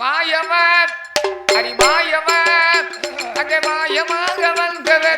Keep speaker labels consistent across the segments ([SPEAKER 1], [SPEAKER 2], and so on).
[SPEAKER 1] மாயவர் அரி மாயவர் அக மாயமாக வந்தவர்.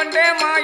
[SPEAKER 1] மண்டே மாய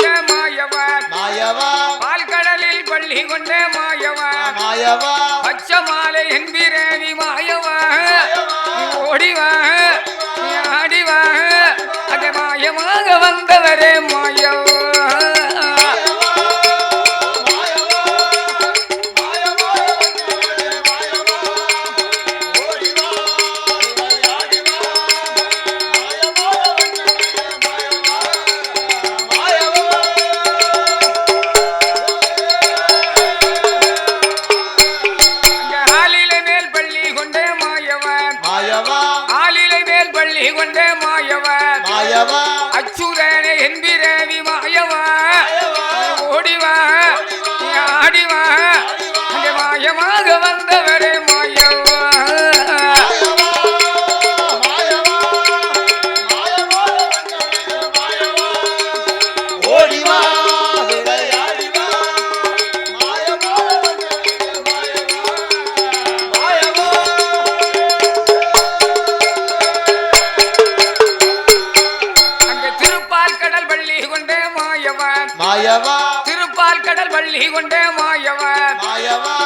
[SPEAKER 1] கொண்ட
[SPEAKER 2] மாயவா? மாயவா?
[SPEAKER 1] பால்கடலில் பள்ளி கொண்ட
[SPEAKER 2] மாயவா? மாயவா?
[SPEAKER 1] பச்ச மாலை என்பிரவி மாயவா? ஓடிவா? ஆடிவா? அது மாயமாக வந்தவரே. மாயவா. திருப்பால் கடல் வள்ளி கொண்டே
[SPEAKER 2] மாயவா. மாயவா.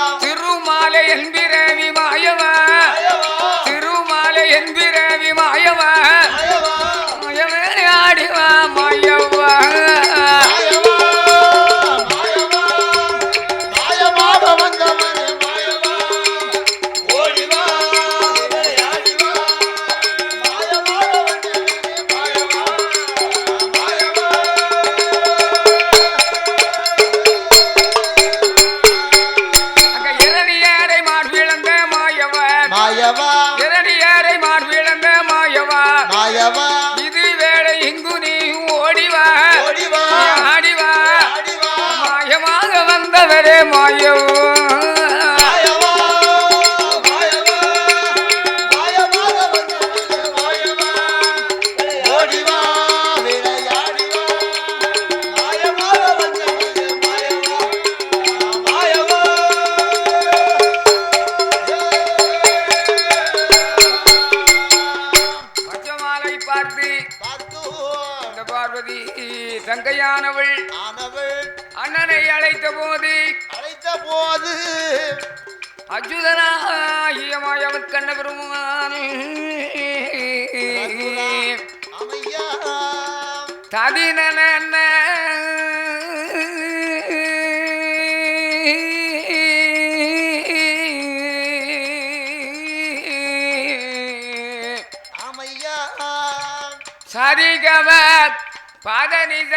[SPEAKER 1] மாயவா. இரணியாரை மான் விளங்க
[SPEAKER 2] மாயவா. மாயவா.
[SPEAKER 1] இது வேலை இங்கு நீ ஓடிவா.
[SPEAKER 2] ஓடிவா.
[SPEAKER 1] ஆடிவா. மாயமாக வந்தவரே மாயவோ. பார்த்து இந்த பார்வதி தங்கையானவள் அண்ணனை அழைத்த போது
[SPEAKER 2] அழைத்த போது
[SPEAKER 1] அஜுதனாகியமாய் அவர் கண்ண பெருமான்
[SPEAKER 2] ததின
[SPEAKER 1] ஆதிகவ பதனித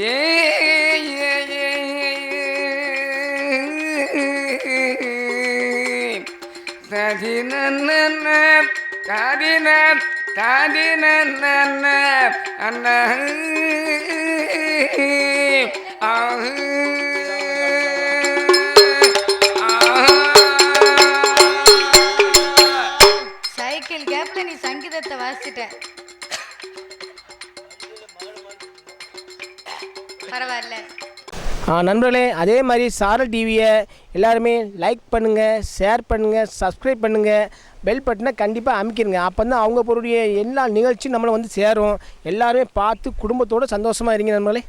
[SPEAKER 1] ஏ
[SPEAKER 2] ததின ததின ததின அண்ண
[SPEAKER 3] சைக்கிள் கேப்ல நீ சங்கீதத்தை வாசிட்ட பரவாயில்ல.
[SPEAKER 4] நண்பர்களே அதே மாதிரி சாரல் டிவியை எல்லாருமே லைக் பண்ணுங்கள் ஷேர் பண்ணுங்கள் சப்ஸ்கிரைப் பண்ணுங்கள் பெல் பட்டனை கண்டிப்பாக அமைக்கிருங்க. அப்போ தான் அவங்க பொருடைய எல்லா நிகழ்ச்சியும் நம்மளை வந்து சேரும். எல்லாருமே பார்த்து குடும்பத்தோடு சந்தோஷமாக இருங்க நண்பர்களே.